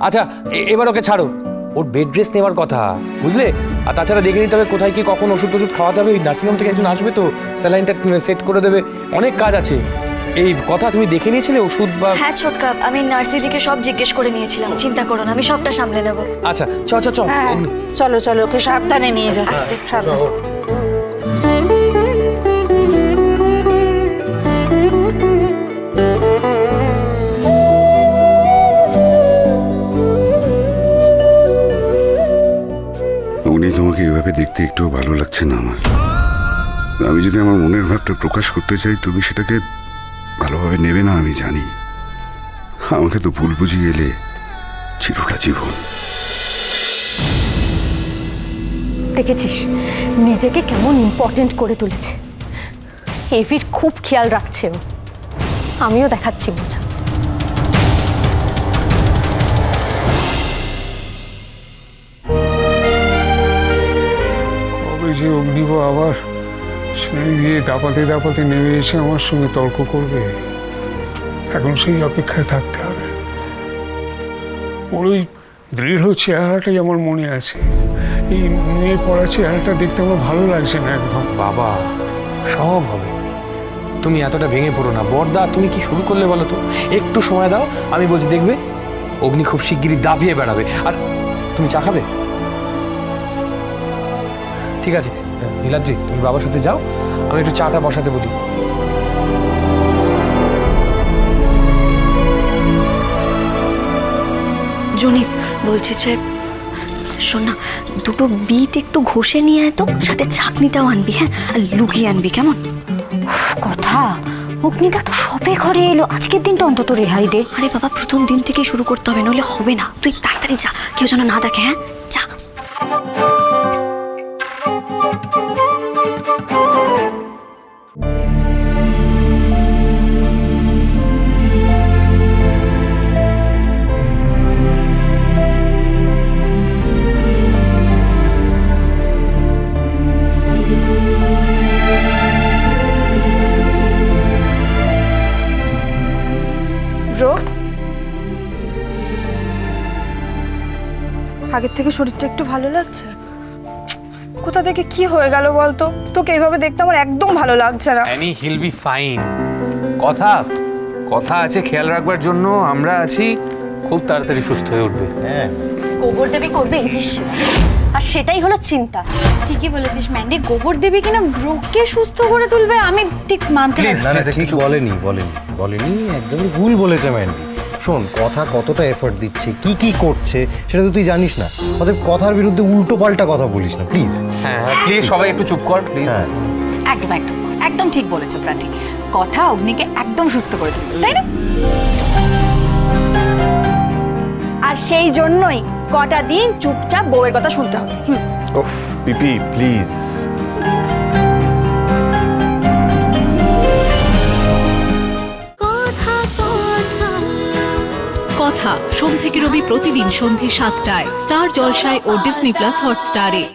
আচ্ছা এ- এবার ওকে ছাড়ো। ওর বেড রেস্ট নেওয়ার কথা বুঝলে? আর তাছাড়া দেখে নিতে হবে কোথায় কি কখন ওষুধ টষুধ খাওয়াতে হবে। ওই নার্সিংহোম থেকে একজন আসবে তো স্যালাইনটা সেট করে দেবে। অনেক কাজ আছে। এই কথা তুমি দেখে নিয়েছিলে ওষুধ বা হ্যাঁ ছোটকা আমি নার্সিদিকে সব জিজ্ঞেস করে নিয়েছিলাম। চিন্তা করো না আমি সবটা সামলে নেব। আচ্ছা চ চ চ। হ্যাঁ চলো চলো ওকে সাবধানে নিয়ে যাও। আস্তে। সাবধানে। উনি তোমাকে এভাবে দেখতে একটু ভালো লাগছে না আমার। আমি যদি আমার মনের ভাবটা প্রকাশ করতে চাই, তুমি সেটাকে ভালোভাবে নেবে না, আমি জানি। আমাকে তো ভুল বুঝিয়ে এলে চিরটা জীবন। দেখেছিস? নিজেকে কেমন ইম্পর্টেন্ট করে তুলেছে। এভির খুব খেয়াল রাখছে ও। আমিও দেখাচ্ছি মজা। অগ্নিব আবার। সিঁড়ি দিয়ে দাপাতে দাপাতে নেমে এসে আমার সঙ্গে তর্ক করবে। এখন সেই অপেক্ষায় থাকতে হবে। ওর ওই দৃঢ় চেহারাটাই আমার মনে আছে। এই মেয়ে পড়া চেহারাটা দেখতে আমার ভালো লাগছে না একদম। বাবা, সব হবে। তুমি এতটা ভেঙে পড়ো না। বর্দা, তুমি কি শুরু করলে বলো তো? একটু সময় দাও, আমি বলছি, দেখবে, অগ্নি খুব শিগগিরই দাবিয়ে বেড়াবে। আর তুমি চা খাবে? ঠিক আছে। নীলাদ্রি তুমি বাবার সাথে যাও আমি একটু চাটা বসাতে বলি। জনি বলছি যে শোন না দুটো বিট একটু ঘষে নিয়ে আয় তো সাথে চাকনিটাও আনবি হ্যাঁ? আর লুকিয়ে আনবি কেমন? কথা অগ্নিদা তো সবে ঘরে এলো আজকের দিনটা অন্তত রেহাই দে। আরে বাবা প্রথম দিন থেকেই শুরু করতে হবে নইলে হবে না। তুই তাড়াতাড়ি যা কেউ যেন না দেখে হ্যাঁ? যা আগের থেকে শরীরটা একটু ভালো লাগছে? কোথা থেকে কি হয়ে গেল বলতো? তোকে এইভাবে দেখতে আমার একদম ভালো লাগছে না। অ্যানি হিল বি ফাইন কথা কথা আছে খেয়াল রাখবার জন্য আমরা আছি। খুব তাড়াতাড়ি সুস্থ হয়ে উঠবে। গোবর দেবী করবে সেবা আর সেটাই হলো চিন্তা। ঠিকই বলেছিস ম্যান্ডি গোবর দেবী কিনা ব্রোককে সুস্থ করে তুলবে আমি ঠিক মানতে পারছি না। না। না ঠিক বলেনি বলেনি বলেনি একদমই ভুল বলেছে ম্যান্ডি শোন কথা কতটা এফোর্ট দিচ্ছে কি কি করছে সেটা তো তুই জানিস না। অতএব কথার বিরুদ্ধে উল্টো পাল্টা কথা বলিস না প্লিজ হ্যাঁ হ্যাঁ প্লিজ সবাই একটু চুপ কর প্লিজ হ্যাঁ। একদম একদম একদম ঠিক বলেছ প্রাটি কথা অগ্নিকে একদম সুস্থ করে তুলবে তাই না? আর সেই জন্যই কটা দিন চুপচাপ বউয়ের কথা শুনতে হবে হুম। ওফ পিপি প্লিজ কথা সোম থেকে রবি প্রতিদিন সন্ধে সাতটায়। স্টার জলসায় ও ডিসনি প্লাস হটস্টারে